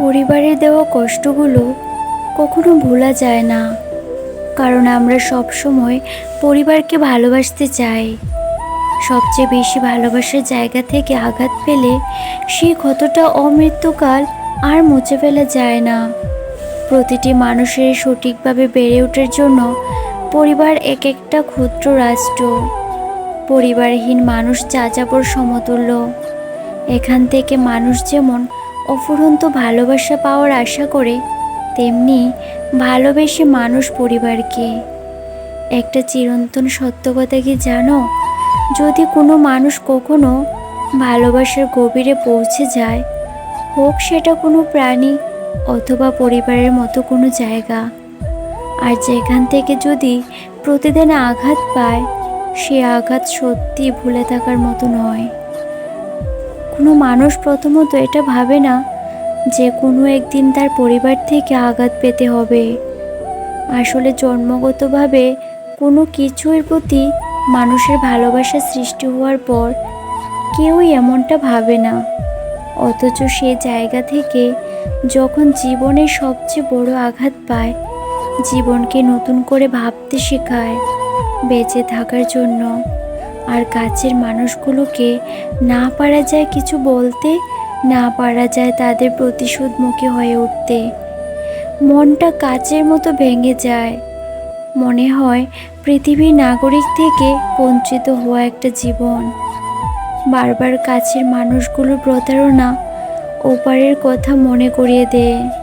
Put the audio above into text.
পরিবারের দেওয়া কষ্টগুলো কখনো ভোলা যায় না। কারণ আমরা সব সময় পরিবারকে ভালোবাসতে চাই। সবচেয়ে বেশি ভালোবাসার জায়গা থেকে আঘাত পেলে সেই ক্ষতটা অমৃত্যুকাল আর মুছে ফেলা যায় না। প্রতিটি মানুষের সঠিকভাবে বেড়ে ওঠার জন্য পরিবার এক একটা ক্ষুদ্র রাষ্ট্র। পরিবারহীন মানুষ যাযাবর সমতুল্য। এখান থেকে মানুষ যেমন অফুরন্ত ভালোবাসা পাওয়ার আশা করে তেমনি ভালোবেসে মানুষ পরিবারকে। একটা চিরন্তন সত্য কথা কি জানো? যদি কোনো মানুষ কখনো ভালোবাসার গভীরে পৌঁছে যায়, হোক সেটা কোনো প্রাণী অথবা পরিবারের মতো কোনো জায়গা। আর যেখান থেকে যদি প্রতিদিন আঘাত পায়, সে আঘাত সত্যি ভুলে থাকার মতো নয়। কোনো মানুষ প্রথমত এটা ভাবে না যে কোনো একদিন তার পরিবার থেকে আঘাত পেতে হবে। আসলে জন্মগতভাবে কোনো কিছুর প্রতি মানুষের ভালোবাসা সৃষ্টি হওয়ার পর কেউই এমনটা ভাবে না। অথচ সে জায়গা থেকে যখন জীবনের সবচেয়ে বড় আঘাত পায়, জীবনকে নতুন করে ভাবতে শেখায় বেঁচে থাকার জন্য। আর কাছের মানুষগুলোকে না পারা যায় কিছু বলতে, না পারা যায় তাদের প্রতিশোধমুখী হয়ে উঠতে। মনটা কাচের মতো ভেঙে যায়। মনে হয় পৃথিবীর নাগরিক থেকে বঞ্চিত হওয়া একটা জীবন। বারবার কাছের মানুষগুলোর প্রতারণা ওপারের কথা মনে করিয়ে দেয়।